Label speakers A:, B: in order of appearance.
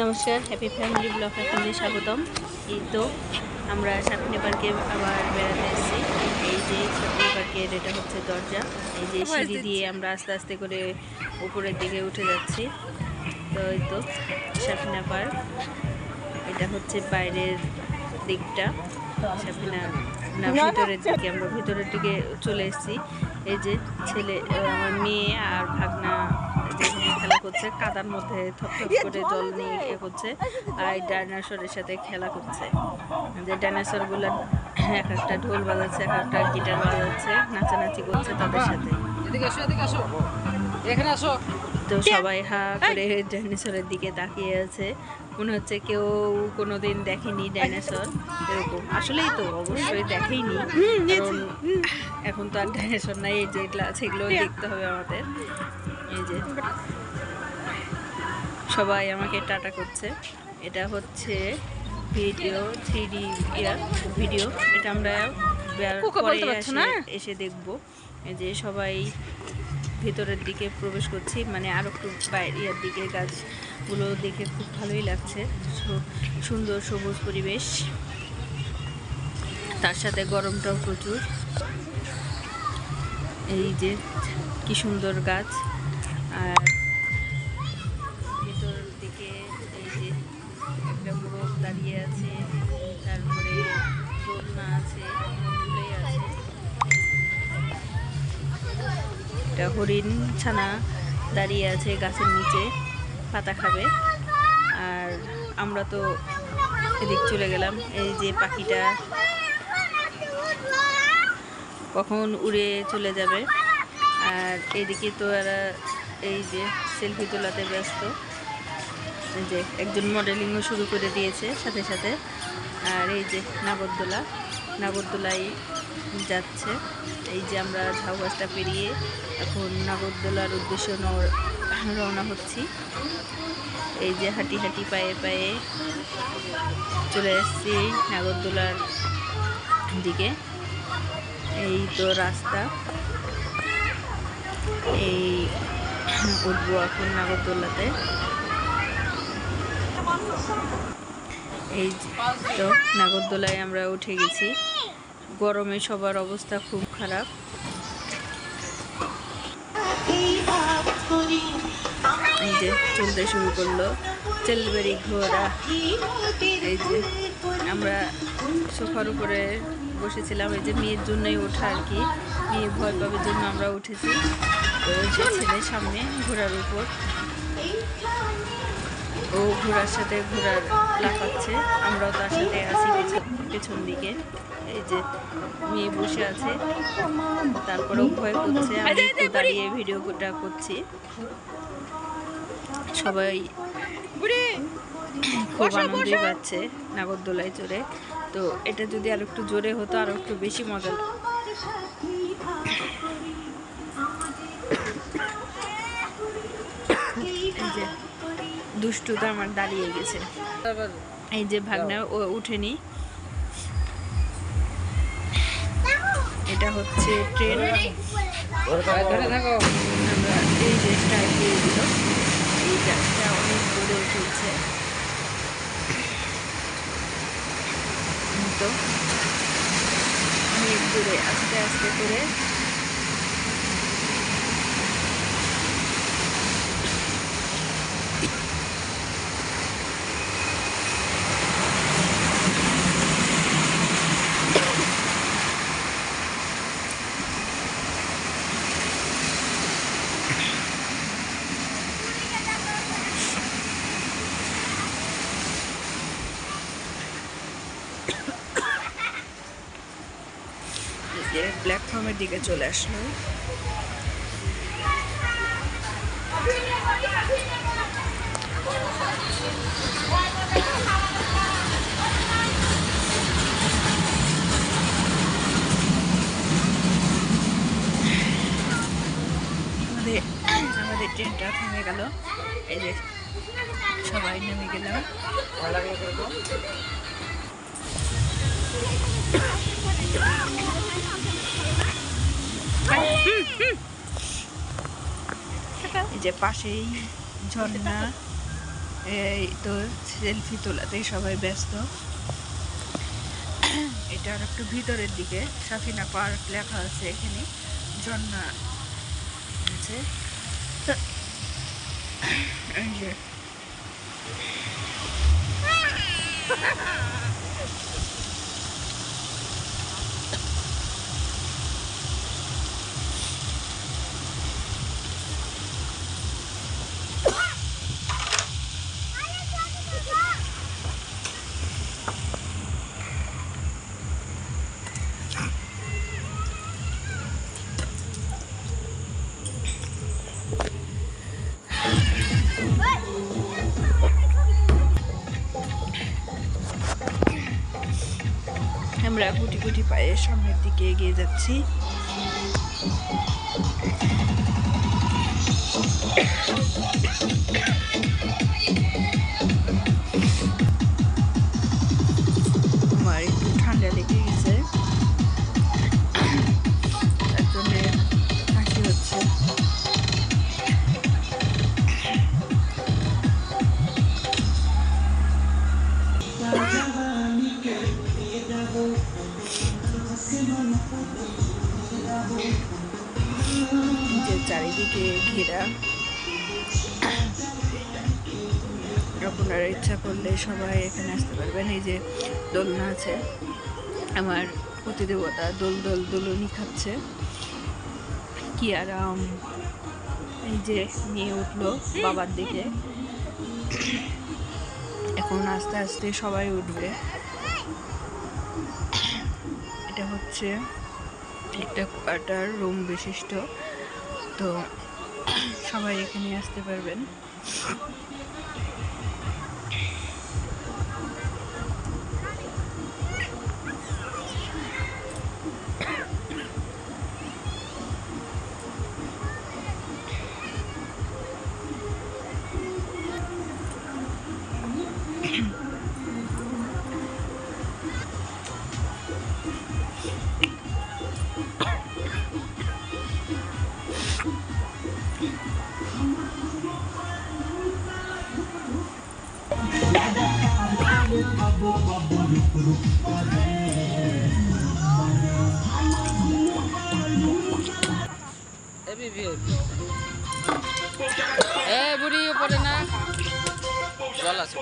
A: নমস্কার happy family blog আপনাদের স্বাগতম। এই তো আমরা সাপিনে পার্কে আবার বেড়াতে এসেছি। এই যে সাপিনে পার্কের এটা হচ্ছে দরজা এই যে সিঁড়ি দিয়ে আমরা আস্তে আস্তে করে উপরের দিকে উঠে যাচ্ছি। তো এই তো সাপিনা পার্ক এটা হচ্ছে বাইরের দিকটা। সাপিনা না ভিতরের দিকে আমরা ভিতরের দিকে চলে এসেছি। এই যে ছেলে আমার মেয়ে আর ভাগনা খেলা করছে কাদার মধ্যে থপথপ করে জল নিয়ে ইয়ে করছে আর এই ডাইনোসরের সাথে খেলা করছে। যে ডাইনোসরগুলো এক একটা ঢোল বাজাচ্ছে এক একটা গিটার বাজাচ্ছে নাচানাচি করছে তাদের সাথে। তো সবাই হা করে ডাইনোসরের দিকে তাকিয়ে আছে। মনে হচ্ছে কেউ কোনোদিন দেখেনি ডাইনোসর এরকম। আসলেই তো অবশ্যই দেখেইনি। কারণ এখন তো আর ডাইনোসর নাই এই যেগুলো আছে এগুলো দেখতে হবে আমাদের। এই যে। সবাই আমাকে টাটা করছে। এটা হচ্ছে video three D year video. এটা আমরা এসে-? দেখব। এই যে সবাই ভেতরের দিকে প্রবেশ করছি মানে আরও একটু বাইরের দিকে গাছগুলো দেখে খুব ভালোই লাগছে। সুন্দর সবুজ পরিবেশ। তার সাথে গরমটাও প্রচুর। এই যে কি সুন্দর গাছ। আর আছে, তারপরে দোলনা আছে আছে। একটা হরিণ ছানা দাঁড়িয়ে আছে গাছের নিচে, পাতা খাবে। আর আমরা তো এদিক চলে গেলাম, এই যে পাখিটা কখন উড়ে চলে যাবে। আর এদিকে তো এরা এই যে সেলফি তোলাতে ব্যস্ত। যে একজন মডেলিংও শুরু করে দিয়েছে সাথে সাথে। আর এই যে নাগরদোলা, নাগরদোলাই যাচ্ছে। এই যে আমরা ঝাউ গাছটা পেরিয়ে এখন নাগরদোলার উদ্দেশ্য রওনা হচ্ছি। এই যে হাঁটি হাঁটি পায়ে পায়ে চলে এসেছি নাগরদোলার দিকে। এই তো রাস্তা। এই উঠবো এখন নাগরদোলাতে। এই তো নাগরদোলায় আমরা উঠে গেছি। গরমে সবার অবস্থা খুব খারাপ। এই যে চলতে শুরু করল। চেলবেরি ঘোড়া। এই যে আমরা সোফার উপরে বসেছিলাম। এই যে মেয়ের জন্যই ওঠা আর কি। মেয়ে ভয় পাবে জন্য আমরা উঠেছি। তো এই যে ছেলে সামনে ঘোড়ার উপর। ও ঘোড়ার সাথে ঘোড়ার লাফাচ্ছে আমরাও তার সাথে আছি পেছন- দিকে। এই যে মেয়ে বসে আছে তারপরেও ভয় করছে আমি একটু দাঁড়িয়ে ভিডিওটা করছি। সবাই খুব আনন্দই পাচ্ছে নাগরদোলায় চড়ে। তো এটা যদি আর একটু জোরে হতো আর একটু বেশি মজা দুষ্টুটা আমার দাঁড়িয়ে গেছে। এই যে ভাগনা ও উঠেনি এটা হচ্ছে ট্রেন। এই যে স্টার্ট দিয়ে দিল এই গাছটা অনেক দূরে উঠেছে। তো অনেক দূরে আস্তে আস্তে করে এই প্ল্যাটফর্মের দিকে চলে আসলো। আমাদের আমাদের ট্রেনটা থেমে গেল। এই যে সবাই নেমে গেলাম। এই যে পাশেই ঝর্ণা, এই তো সেলফি তোলাতেই সবাই ব্যস্ত। এটা আর একটু ভিতরের দিকে, সাফিনা পার্ক লেখা আছে এখানে, ঝর্ণা আছে। এই যে। আমরা গুটি গুটি পায়ে সামনের দিকে এগিয়ে যাচ্ছি। চারিদিকে ঘেরা। আপনারা ইচ্ছা করলে সবাই এখানে আসতে পারবেন। এই যে দোলনা আছে, আমার প্রতিদেবতা দোল দোল দোলনি খাচ্ছে। কি আরাম। এই যে নিয়ে উঠল বাবার দিকে। এখন আস্তে আস্তে সবাই উঠবে। এটা হচ্ছে একটা কোয়ার্টার রুম বিশিষ্ট। তো সবাই এখানে আসতে পারবেন।
B: এবি এ বুড়ি উপরে না জল আছে